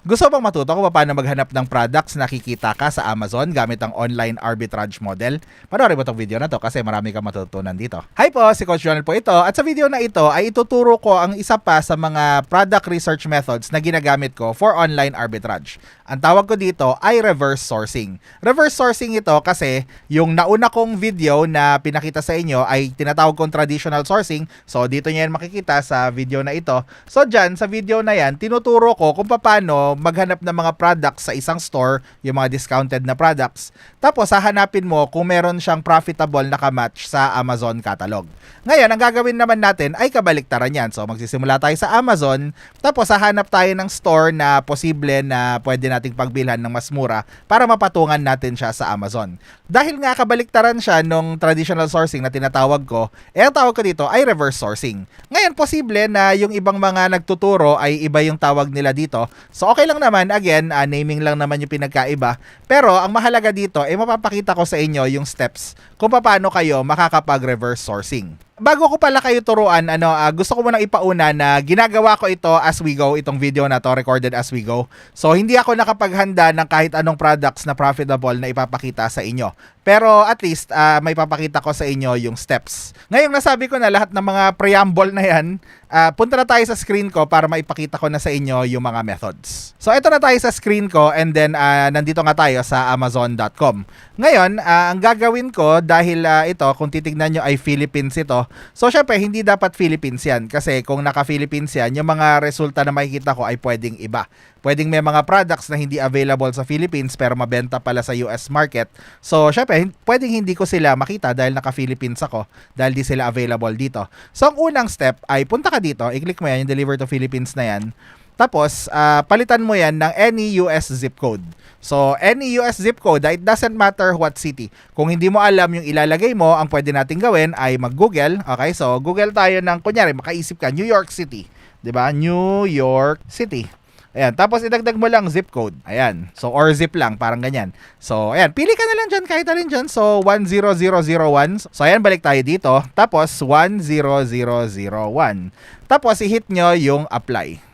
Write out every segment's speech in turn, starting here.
Gusto bang matuto kung paano maghanap ng products na kikita ka sa Amazon gamit ang online arbitrage model? Panoorin mo itong video na to kasi marami kang matutunan dito. Hi po, si Coach Jonel po ito at sa video na ito ay ituturo ko ang isa pa sa mga product research methods na ginagamit ko for online arbitrage. Ang tawag ko dito ay reverse sourcing. Reverse sourcing ito kasi yung nauna kong video na pinakita sa inyo ay tinatawag kong traditional sourcing. So dito nyo yan makikita sa video na ito. So dyan, sa video na yan, tinuturo ko kung paano maghanap ng mga products sa isang store, yung mga discounted na products. Tapos hahanapin mo kung meron siyang profitable na kamatch sa Amazon catalog. Ngayon, ang gagawin naman natin ay kabaliktaran yan. So magsisimula tayo sa Amazon, tapos hahanap tayo ng store na posible na pwede nating pagbilhan ng mas mura para mapatungan natin siya sa Amazon. Dahil nga kabaliktaran siya nung traditional sourcing na tinatawag ko, eh ang tawag ko dito ay reverse sourcing. Ngayon, posible na yung ibang mga nagtuturo ay iba yung tawag nila dito. So okay lang naman, again, ah, naming lang naman yung pinagkaiba. Pero ang mahalaga dito, eh mapapakita ko sa inyo yung steps kung paano kayo makakapag-reverse sourcing. Bago ko pala kayo turuan, ano, ah, gusto ko munang ipauna na ginagawa ko ito as we go, itong video na to, recorded as we go. So, hindi ako nakapaghanda ng kahit anong products na profitable na ipapakita sa inyo. Pero at least, ah, may papakita ko sa inyo yung steps. Ngayong nasabi ko na lahat ng mga preamble na yan, ah, punta na tayo sa screen ko para maipakita ko na sa inyo yung mga methods. So, ito na tayo sa screen ko and then ah, nandito nga tayo sa amazon.com. Ngayon, ah, ang gagawin ko dahil ah, ito, kung titignan nyo ay Philippines ito, So syempre hindi dapat Philippines yan kasi kung naka-Philippines yan, yung mga resulta na makikita ko ay pwedeng iba. Pwedeng may mga products na hindi available sa Philippines pero mabenta pala sa US market. So syempre pwedeng hindi ko sila makita dahil naka-Philippines ako dahil di sila available dito. So ang unang step ay punta ka dito, i-click mo yan yung deliver to Philippines na yan. Tapos, ah, palitan mo yan ng any US zip code. So, any US zip code, ah, it doesn't matter what city. Kung hindi mo alam yung ilalagay mo, ang pwede natin gawin ay mag-Google. Okay, so Google tayo ng, kunyari, makaisip ka, New York City. ba New York City. Ayan, tapos idagdag mo lang zip code. Ayan. So, or zip lang, parang ganyan. So, ayan, pili ka na lang dyan, kahit alin dyan. So, 10001. So, ayan, balik tayo dito. Tapos, 10001. Tapos, i-hit nyo yung apply.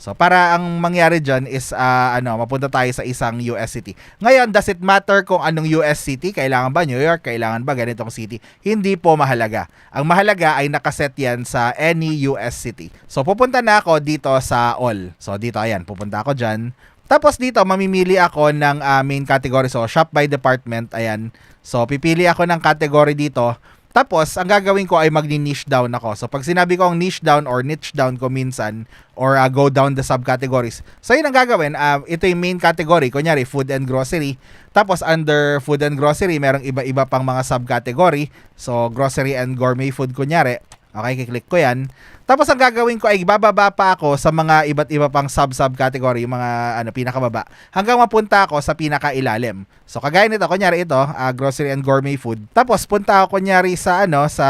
So para ang mangyari diyan is ah, ano, mapunta tayo sa isang US city. Ngayon, does it matter kung anong US city? Kailangan ba New York? Kailangan ba ganitong city? Hindi po mahalaga. Ang mahalaga ay nakaset yan sa any US city. So pupunta na ako dito sa all. So dito ayan, pupunta ako diyan. Tapos dito mamimili ako ng ah, main category. So shop by department, ayan. So pipili ako ng category dito. Tapos, ang gagawin ko ay magni-niche down ako. So, pag sinabi ko ang niche down or niche down ko minsan, or uh, go down the subcategories. So, yun ang gagawin. Uh, ito yung main category. Kunyari, food and grocery. Tapos, under food and grocery, merong iba-iba pang mga subcategory. So, grocery and gourmet food, kunyari. Okay, kiklik ko yan. Tapos ang gagawin ko ay bababa pa ako sa mga iba't iba pang sub-sub category, yung mga ano pinakababa, hanggang mapunta ako sa pinakailalim. So kagaya nito, kunyari ito, uh, grocery and gourmet food. Tapos punta ako kunyari sa ano, sa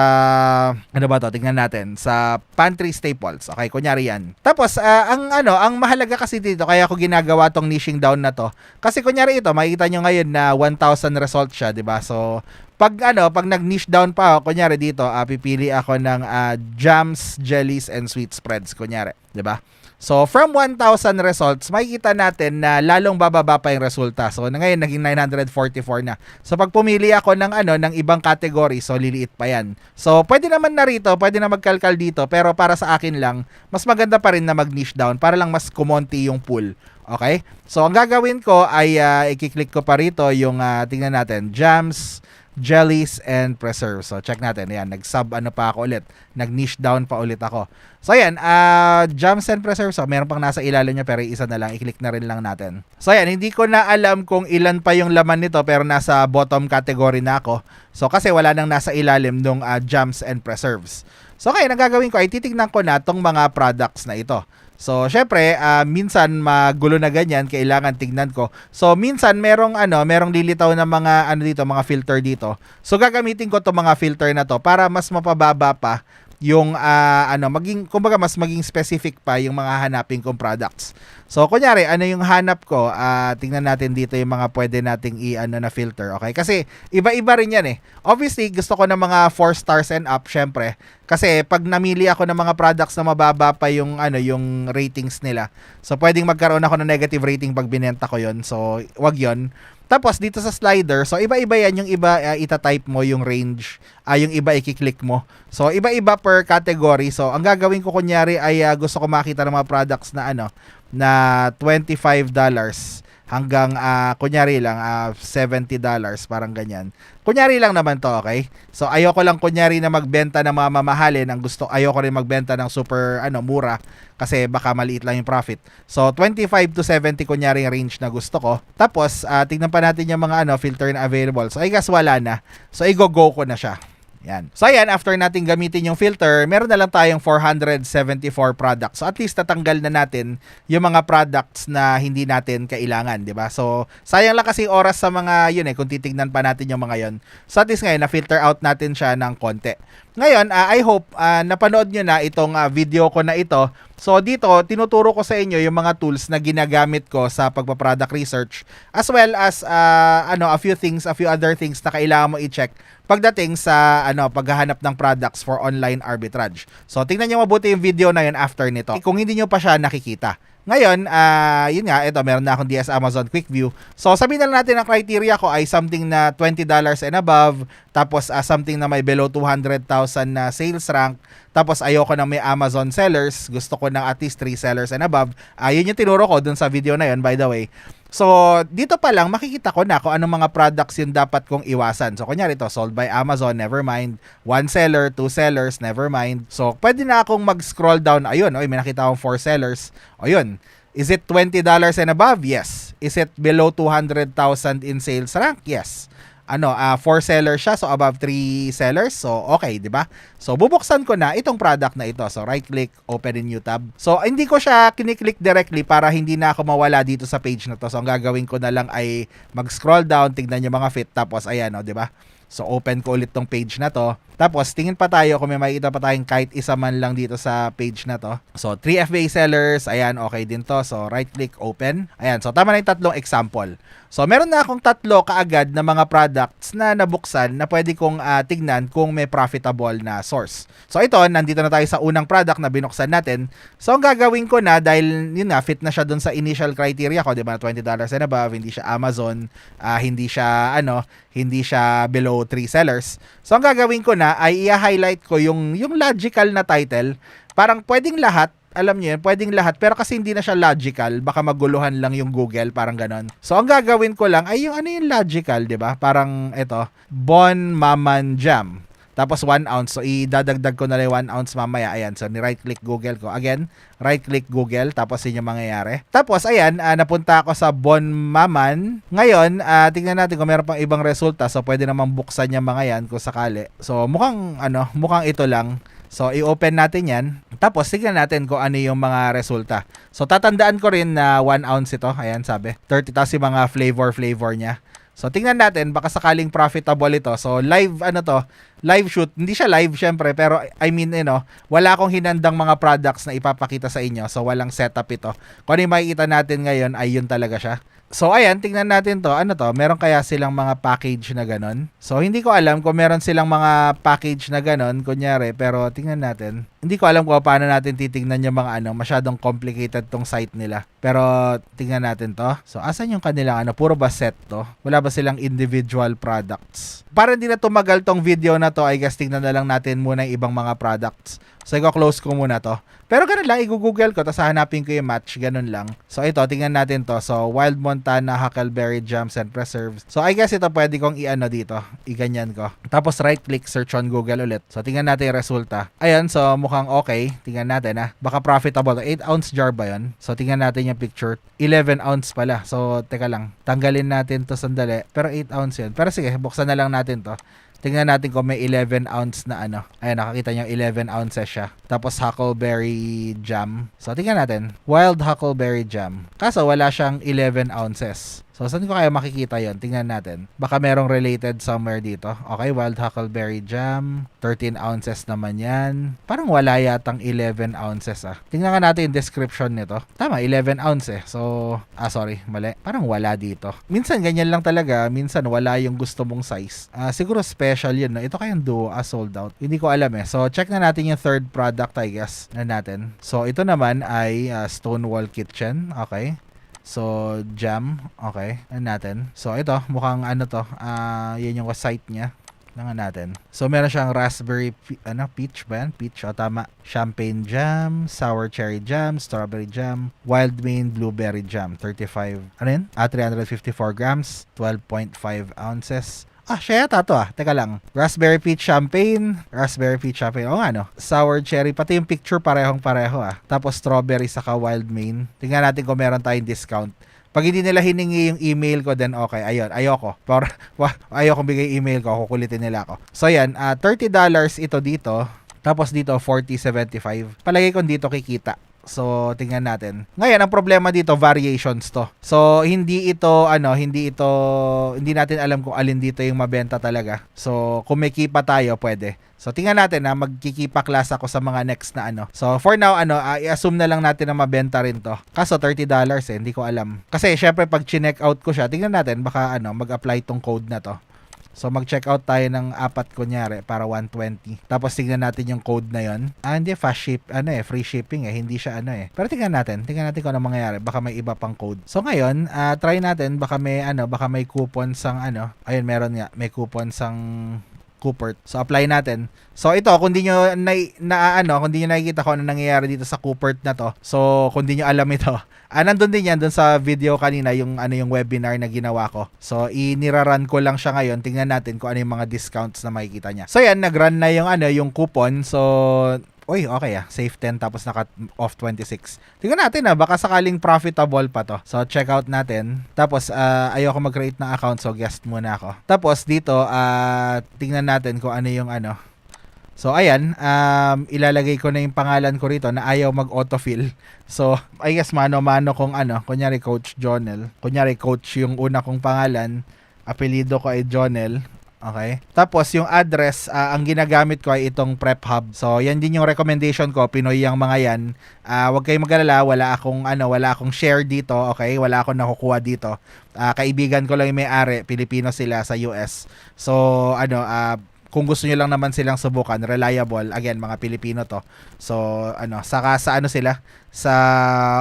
ano ba to? Tingnan natin, sa pantry staples. Okay, kunyari yan. Tapos uh, ang ano, ang mahalaga kasi dito kaya ako ginagawa tong niching down na to. Kasi kunyari ito, makikita nyo ngayon na 1,000 results siya, 'di ba? So pag ano, pag nag-niche down pa ako, kunyari dito, uh, pipili ako ng uh, jams, jellies, and sweet spreads, kunyari, 'di ba? So, from 1,000 results, makikita natin na lalong bababa pa yung resulta. So, ngayon, naging 944 na. So, pag pumili ako ng ano, ng ibang category, so liliit pa yan. So, pwede naman na rito, pwede na magkalkal dito, pero para sa akin lang, mas maganda pa rin na mag-niche down para lang mas kumonti yung pool. Okay? So, ang gagawin ko ay uh, i-click ko pa rito yung, uh, tingnan natin, jams, jellies and preserves. So check natin. Ayan, nag-sub ano pa ako ulit. Nag-niche down pa ulit ako. So ayan, uh, jams and preserves. So meron pang nasa ilalim niya pero isa na lang. I-click na rin lang natin. So ayan, hindi ko na alam kung ilan pa yung laman nito pero nasa bottom category na ako. So kasi wala nang nasa ilalim nung uh, jams and preserves. So kaya ang gagawin ko ay titignan ko na tong mga products na ito. So, syempre, uh, minsan magulo na ganyan, kailangan tignan ko. So, minsan merong ano, merong lilitaw na mga ano dito, mga filter dito. So, gagamitin ko 'tong mga filter na to para mas mapababa pa yung ah, ano maging kumbaga mas maging specific pa yung mga hanapin kong products. So kunyari ano yung hanap ko, ah tingnan natin dito yung mga pwede nating i-ano na filter, okay? Kasi iba-iba rin yan eh. Obviously, gusto ko ng mga 4 stars and up syempre. Kasi pag namili ako ng mga products na mababa pa yung ano yung ratings nila. So pwedeng magkaroon ako ng negative rating pag binenta ko yon. So wag yon. Tapos dito sa slider, so iba-iba yan yung iba uh, ita-type mo yung range, ah yung iba i-click mo. So iba-iba per category. So ang gagawin ko kunyari ay ah, gusto ko makita ng mga products na ano na $25 hanggang ah, kunyari lang ah, $70 parang ganyan. Kunyari lang naman to, okay? So ayoko lang kunyari na magbenta ng mga mamahalin, ang gusto ayoko rin magbenta ng super ano mura kasi baka maliit lang yung profit. So 25 to 70 kunyari range na gusto ko. Tapos ah, tignan pa natin yung mga ano filter na available. So I guess wala na. So i-go-go ko na siya. Yan. So ayan, after natin gamitin yung filter, meron na lang tayong 474 products. So at least natanggal na natin yung mga products na hindi natin kailangan, 'di ba? So sayang lang kasi oras sa mga yun eh kung titingnan pa natin yung mga yon. So at least ngayon na filter out natin siya ng konti. Ngayon, ah, I hope ah, napanood nyo na itong ah, video ko na ito. So dito, tinuturo ko sa inyo yung mga tools na ginagamit ko sa pagpa-product research as well as ah, ano a few things, a few other things na kailangan mo i-check pagdating sa ano paghahanap ng products for online arbitrage. So tingnan niyo mabuti yung video na yun after nito. Kung hindi niyo pa siya nakikita. Ngayon, ah yun nga, ito meron na akong DS Amazon Quick View. So sabihin na lang natin ang criteria ko ay something na $20 and above, tapos ah, something na may below 200,000 na sales rank, tapos ayoko na may Amazon sellers, gusto ko ng at least 3 sellers and above. Ah yun yung tinuro ko dun sa video na yun by the way. So, dito pa lang makikita ko na kung anong mga products yung dapat kong iwasan. So, kunyari ito, sold by Amazon, never mind. One seller, two sellers, never mind. So, pwede na akong mag-scroll down. Ayun, oy, may nakita akong four sellers. Ayun. Is it $20 and above? Yes. Is it below 200,000 in sales rank? Yes ano, uh, four sellers siya, so above three sellers. So, okay, di ba? So, bubuksan ko na itong product na ito. So, right click, open in new tab. So, hindi ko siya kiniklik directly para hindi na ako mawala dito sa page na to. So, ang gagawin ko na lang ay mag-scroll down, tignan yung mga fit, tapos ayan, o, di ba? So, open ko ulit tong page na to. Tapos, tingin pa tayo kung may makikita pa tayong kahit isa man lang dito sa page na to. So, 3 FBA sellers. Ayan, okay din to. So, right-click, open. Ayan, so tama na yung tatlong example. So, meron na akong tatlo kaagad na mga products na nabuksan na pwede kong uh, tignan kung may profitable na source. So, ito, nandito na tayo sa unang product na binuksan natin. So, ang gagawin ko na, dahil yun nga, fit na siya dun sa initial criteria ko, di ba, $20 and above, hindi siya Amazon, uh, hindi siya, ano, hindi siya below 3 sellers. So, ang gagawin ko na ay i-highlight ko yung, yung logical na title. Parang pwedeng lahat, alam niyo yun, pwedeng lahat. Pero kasi hindi na siya logical, baka maguluhan lang yung Google, parang ganon. So, ang gagawin ko lang ay yung ano yung logical, di ba? Parang ito, Bon Maman Jam. Tapos 1 ounce. So, idadagdag ko na lang 1 ounce mamaya. Ayan. So, ni right click Google ko. Again, right click Google. Tapos yun yung mangyayari. Tapos, ayan. Uh, napunta ako sa Bon Maman. Ngayon, uh, tingnan natin kung meron pang ibang resulta. So, pwede namang buksan yung mga yan kung sakali. So, mukhang, ano, mukhang ito lang. So, i-open natin yan. Tapos, tignan natin kung ano yung mga resulta. So, tatandaan ko rin na 1 ounce ito. Ayan, sabi. 30. Tapos yung mga flavor-flavor niya. So tingnan natin baka sakaling profitable ito. So live ano to, live shoot. Hindi siya live syempre pero I mean you know, wala akong hinandang mga products na ipapakita sa inyo. So walang setup ito. Kung ano yung makikita natin ngayon ay yun talaga siya. So ayan, tingnan natin to. Ano to? Meron kaya silang mga package na ganon? So hindi ko alam kung meron silang mga package na ganon, kunyari, pero tingnan natin. Hindi ko alam kung paano natin titingnan yung mga ano, masyadong complicated tong site nila. Pero tingnan natin to. So asan yung kanilang ano, puro ba set to? Wala ba silang individual products? Para hindi na tumagal tong video na to, I guess tingnan na lang natin muna yung ibang mga products. So, i-close ko muna to. Pero ganun lang, i-google ko, tapos hanapin ko yung match, ganun lang. So, ito, tingnan natin to. So, Wild Montana, Huckleberry Jams and Preserves. So, I guess ito pwede kong i-ano dito, i-ganyan ko. Tapos, right-click, search on Google ulit. So, tingnan natin yung resulta. Ayan, so, mukhang okay. Tingnan natin, ha. Baka profitable. 8 ounce jar ba yun? So, tingnan natin yung picture. 11 ounce pala. So, teka lang. Tanggalin natin to sandali. Pero 8 ounce yun. Pero sige, buksan na lang natin to. Tingnan natin kung may 11 ounce na ano. Ayan, nakakita nyo 11 ounces siya. Tapos huckleberry jam. So, tingnan natin. Wild huckleberry jam. Kaso, wala siyang 11 ounces. So, saan ko kaya makikita yon Tingnan natin. Baka merong related somewhere dito. Okay, Wild Huckleberry Jam. 13 ounces naman yan. Parang wala yatang 11 ounces ah. Tingnan nga natin yung description nito. Tama, 11 ounce eh. So, ah sorry, mali. Parang wala dito. Minsan ganyan lang talaga. Minsan wala yung gusto mong size. Ah, siguro special yun. No? Ito kayang duo ah, sold out. Hindi ko alam eh. So, check na natin yung third product I guess na natin. So, ito naman ay ah, Stonewall Kitchen. Okay. So, jam. Okay. Ano natin? So, ito. Mukhang ano to. Ah, yan yung site niya. Tingnan natin. So, meron siyang raspberry, ano, peach ba yan? Peach, o tama. Champagne jam, sour cherry jam, strawberry jam, wild main blueberry jam. 35, ano yun? Ah, 354 grams, 12.5 ounces. Ah, siya yata to ah. Teka lang. Raspberry peach champagne. Raspberry peach champagne. O nga no. Sour cherry. Pati yung picture parehong pareho ah. Tapos strawberry saka wild main. Tingnan natin kung meron tayong discount. Pag hindi nila hiningi yung email ko, then okay. Ayun, ayoko. Wa, ayoko bigay email ko. Kukulitin nila ako. So yan, ah, $30 ito dito. Tapos dito, 40.75. Palagay ko dito kikita. So, tingnan natin. Ngayon, ang problema dito, variations to. So, hindi ito, ano, hindi ito, hindi natin alam kung alin dito yung mabenta talaga. So, kung may kipa tayo, pwede. So, tingnan natin na magkikipa class ako sa mga next na ano. So, for now, ano, ah, i-assume na lang natin na mabenta rin to. Kaso, $30 eh, hindi ko alam. Kasi, syempre, pag chineck out ko siya, tingnan natin, baka, ano, mag-apply tong code na to. So mag-check out tayo ng apat kunyari para 120. Tapos tingnan natin yung code na yon. Ah, hindi fast ship, ano eh, free shipping eh, hindi siya ano eh. Pero tingnan natin, tingnan natin kung ano mangyayari. Baka may iba pang code. So ngayon, ah, try natin baka may ano, baka may coupon sang ano. Ayun, meron nga, may coupon sang Coopert. So apply natin. So ito, kung di nyo na, na ano, kung di nyo nakikita ko ano nangyayari dito sa Coopert na to. So kung di nyo alam ito, ah, nandun din yan dun sa video kanina yung ano yung webinar na ginawa ko. So iniraran ko lang siya ngayon. Tingnan natin kung ano yung mga discounts na makikita niya. So yan, nagrun na yung ano, yung coupon. So Uy, okay ah. Safe 10 tapos naka off 26. Tingnan natin ah, baka sakaling profitable pa to. So check out natin. Tapos ah, ayoko mag-create ng account so guest muna ako. Tapos dito ah tingnan natin kung ano yung ano. So ayan, um, ilalagay ko na yung pangalan ko rito na ayaw mag-autofill. So I guess mano-mano kung ano, kunyari Coach Jonel. Kunyari Coach yung una kong pangalan, apelido ko ay Jonel. Okay. Tapos yung address, ah, ang ginagamit ko ay itong Prep Hub. So yan din yung recommendation ko, Pinoy yung mga yan. Ah, wag kayong mag-alala, wala akong ano, wala akong share dito, okay? Wala akong nakukuha dito. Ah, kaibigan ko lang yung may-ari, Pilipino sila sa US. So ano, ah, kung gusto nyo lang naman silang subukan, reliable, again, mga Pilipino to. So, ano, saka sa ano sila? Sa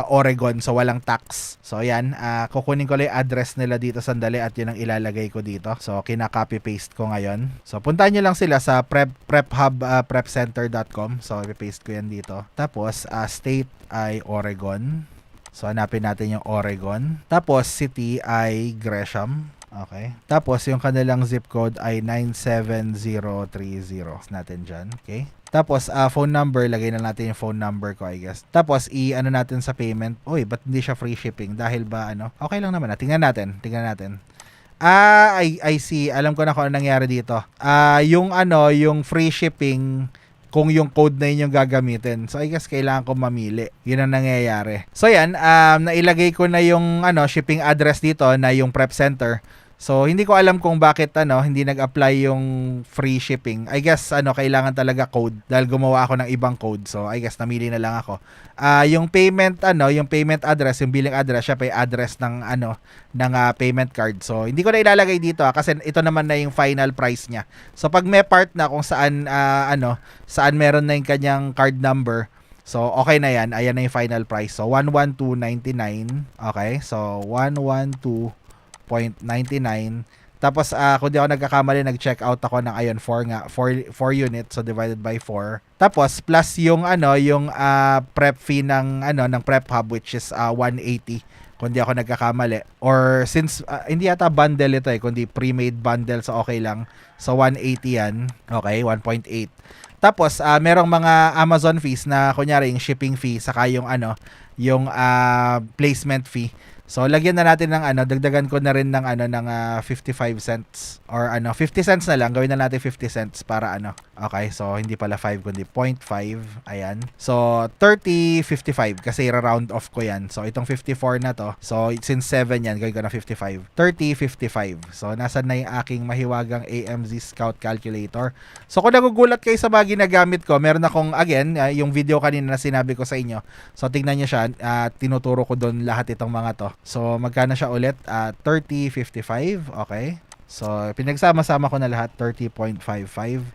Oregon, so walang tax. So, yan, ah, kukunin ko lang address nila dito sandali at yun ang ilalagay ko dito. So, kina-copy-paste ko ngayon. So, puntahan nyo lang sila sa prep, prephub, ah, prepcenter.com. So, i-paste ko yan dito. Tapos, ah, state ay Oregon. So, hanapin natin yung Oregon. Tapos, city ay Gresham. Okay. Tapos, yung kanilang zip code ay 97030 natin dyan. Okay. Tapos, ah, phone number, lagay na natin yung phone number ko, I guess. Tapos, i-ano natin sa payment. Uy, ba't hindi siya free shipping? Dahil ba, ano? Okay lang naman. Tingnan natin. Tingnan natin. Ah, I, I see. Alam ko na kung ano nangyari dito. Ah, yung ano, yung free shipping, kung yung code na yun yung gagamitin. So, I guess kailangan ko mamili. Yun ang nangyayari. So, yan. Um, nailagay ko na yung ano, shipping address dito na yung prep center. So, hindi ko alam kung bakit ano, hindi nag-apply yung free shipping. I guess ano, kailangan talaga code dahil gumawa ako ng ibang code. So, I guess namili na lang ako. Ah, yung payment ano, yung payment address, yung billing address, siya pa address ng ano, ng ah, payment card. So, hindi ko na ilalagay dito ah, kasi ito naman na yung final price niya. So, pag may part na kung saan ah, ano, saan meron na yung kanyang card number, So, okay na yan. Ayan na yung final price. So, 112.99. Okay. So, 112.99. Tapos, ah kung di ako nagkakamali, nag-check out ako ng ayon 4 nga. 4, 4 units. So, divided by 4. Tapos, plus yung ano, yung ah, prep fee ng, ano, ng prep hub, which is ah, 180 kung di ako nagkakamali. Or since ah, hindi yata bundle ito eh, kundi pre-made bundle so okay lang. So 180 yan. Okay, 1.8. Tapos ah, merong mga Amazon fees na kunyari yung shipping fee saka yung ano, yung ah, placement fee. So lagyan na natin ng ano, dagdagan ko na rin ng ano ng ah, 55 cents or ano 50 cents na lang, gawin na natin 50 cents para ano. Okay, so hindi pala 5 kundi 0.5. Ayan. So 30.55 kasi i-round off ko 'yan. So itong 54 na to. So since 7 yan, gawin ko na 55. 30.55. So nasan na yung aking mahiwagang AMZ Scout Calculator. So kung nagugulat kayo sa mga ginagamit ko, meron akong again, ah, yung video kanina na sinabi ko sa inyo. So tingnan niyo siya, at tinuturo ko doon lahat itong mga to. So magkano siya ulit? Ah, 30.55, okay? So, pinagsama-sama ko na lahat, 30.55.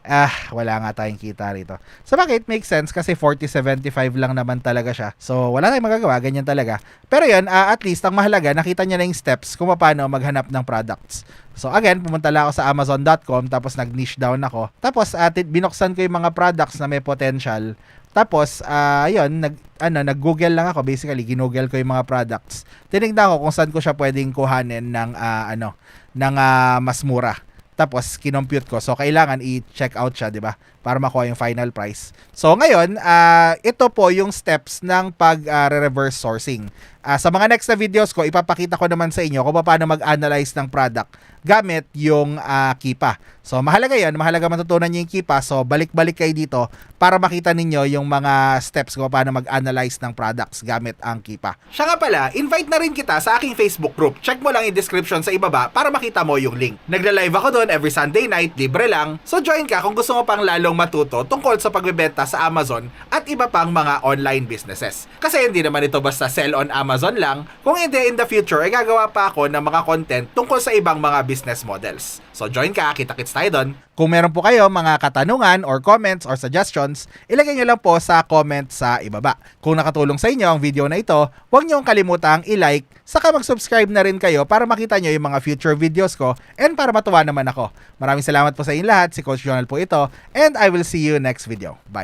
Ah, wala nga tayong kita rito. So, bakit? Makes sense kasi 40.75 lang naman talaga siya. So, wala tayong magagawa, ganyan talaga. Pero yun, ah, at least, ang mahalaga, nakita niya na yung steps kung paano maghanap ng products. So, again, pumunta lang ako sa amazon.com, tapos nag-niche down ako. Tapos, at binuksan ko yung mga products na may potential. Tapos, ah yun, nag, ano, nag-google lang ako. Basically, ginoogle ko yung mga products. Tinignan ko kung saan ko siya pwedeng kuhanin ng, ah, ano, ng ah, mas mura. Tapos, kinompute ko. So, kailangan i-check out siya, di ba? Para makuha yung final price. So, ngayon, ah, ito po yung steps ng pag-reverse sourcing. Ah, sa mga next na videos ko, ipapakita ko naman sa inyo kung paano mag-analyze ng product gamit yung ah, Kipa. So, mahalaga yan. Mahalaga matutunan nyo yung Kipa. So, balik-balik kayo dito para makita ninyo yung mga steps kung paano mag-analyze ng products gamit ang Kipa. Siya nga pala, invite na rin kita sa aking Facebook group. Check mo lang yung description sa ibaba para makita mo yung link. Nagla-live ako doon every Sunday night, libre lang. So, join ka kung gusto mo pang lalong matuto tungkol sa pagbebenta sa Amazon at iba pang mga online businesses. Kasi hindi naman ito basta sell on Amazon lang. Kung hindi in the future, ay gagawa pa ako ng mga content tungkol sa ibang mga business models. So join ka, kita-kits tayo doon. Kung meron po kayo mga katanungan or comments or suggestions, ilagay nyo lang po sa comment sa ibaba. Kung nakatulong sa inyo ang video na ito, huwag nyo kalimutang i-like, saka mag-subscribe na rin kayo para makita nyo yung mga future videos ko and para matuwa naman ako. Maraming salamat po sa inyong lahat. Si Coach Jonal po ito and I will see you next video. Bye!